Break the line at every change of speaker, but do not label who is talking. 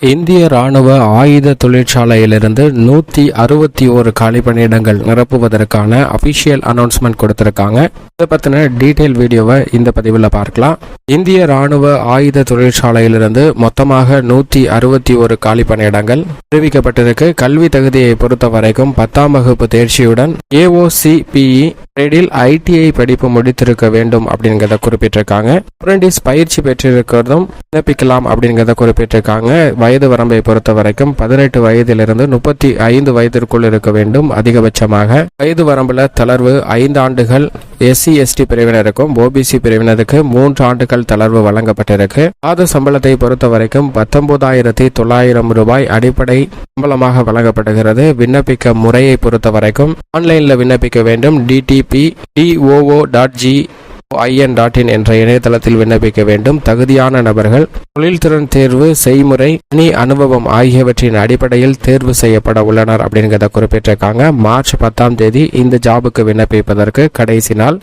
இந்திய ராணுவ ஆயுத தொழிற்சாலையிலிருந்து நூத்தி அறுபத்தி ஒரு காலி பணியிடங்கள் நிரப்புவதற்கான அபிஷியல் அனௌன்ஸ்மெண்ட் கொடுத்திருக்காங்க. இதை பத்தின டீடைல் வீடியோவை இந்த பதிவில் பார்க்கலாம். இந்திய ராணுவ ஆயுத தொழிற்சாலையிலிருந்து மொத்தமாக நூத்தி அறுபத்தி ஒரு காலி பணியிடங்கள் தெரிவிக்கப்பட்டிருக்கு கல்வி தகுதியை பொறுத்த வரைக்கும் பத்தாம் வகுப்பு தேர்ச்சியுடன் ஏஓசிபிஇ ட்ரேடில் ஐடிஐ படிப்பு முடித்திருக்க வேண்டும் அப்படிங்கிறத குறிப்பிட்டிருக்காங்க. அப்ரெண்டிஸ் பயிற்சி பெற்றிருக்கிறதும் விண்ணப்பிக்கலாம் அப்படிங்கிறத குறிப்பிட்டிருக்காங்க. வயது வரம்பை பொறுத்த வரைக்கும் பதினெட்டு வயதிலிருந்து முப்பத்தி ஐந்து வயதிற்குள் இருக்க வேண்டும் அதிகபட்சமாக. வயது வரம்புல தளர்வு ஐந்து ஆண்டுகள் எஸ்சி எஸ்டி பிரிவினருக்கும் ஓபிசி பிரிவினருக்கு மூன்று ஆண்டுகள் தளர்வு வழங்கப்பட்டிருக்கு. மாத சம்பளத்தை பொறுத்த வரைக்கும் பத்தொன்பதாயிரத்தி தொள்ளாயிரம் ரூபாய் அடிப்படை சம்பளமாக வழங்கப்படுகிறது. விண்ணப்பிக்க முறையை பொறுத்த வரைக்கும் ஆன்லைன்ல விண்ணப்பிக்க வேண்டும். DTP DOO dot G IN dot in என்ற இணையதளத்தில் விண்ணப்பிக்க வேண்டும். தகுதியான நபர்கள் தொழில்திறன் தேர்வு செய்முறை பணி அனுபவம் ஆகியவற்றின் அடிப்படையில் தேர்வு செய்யப்பட உள்ளனர் அப்படிங்கிறத குறிப்பிட்டிருக்காங்க. மார்ச் பத்தாம் தேதி இந்த ஜாபுக்கு விண்ணப்பிப்பதற்கு கடைசி நாள்.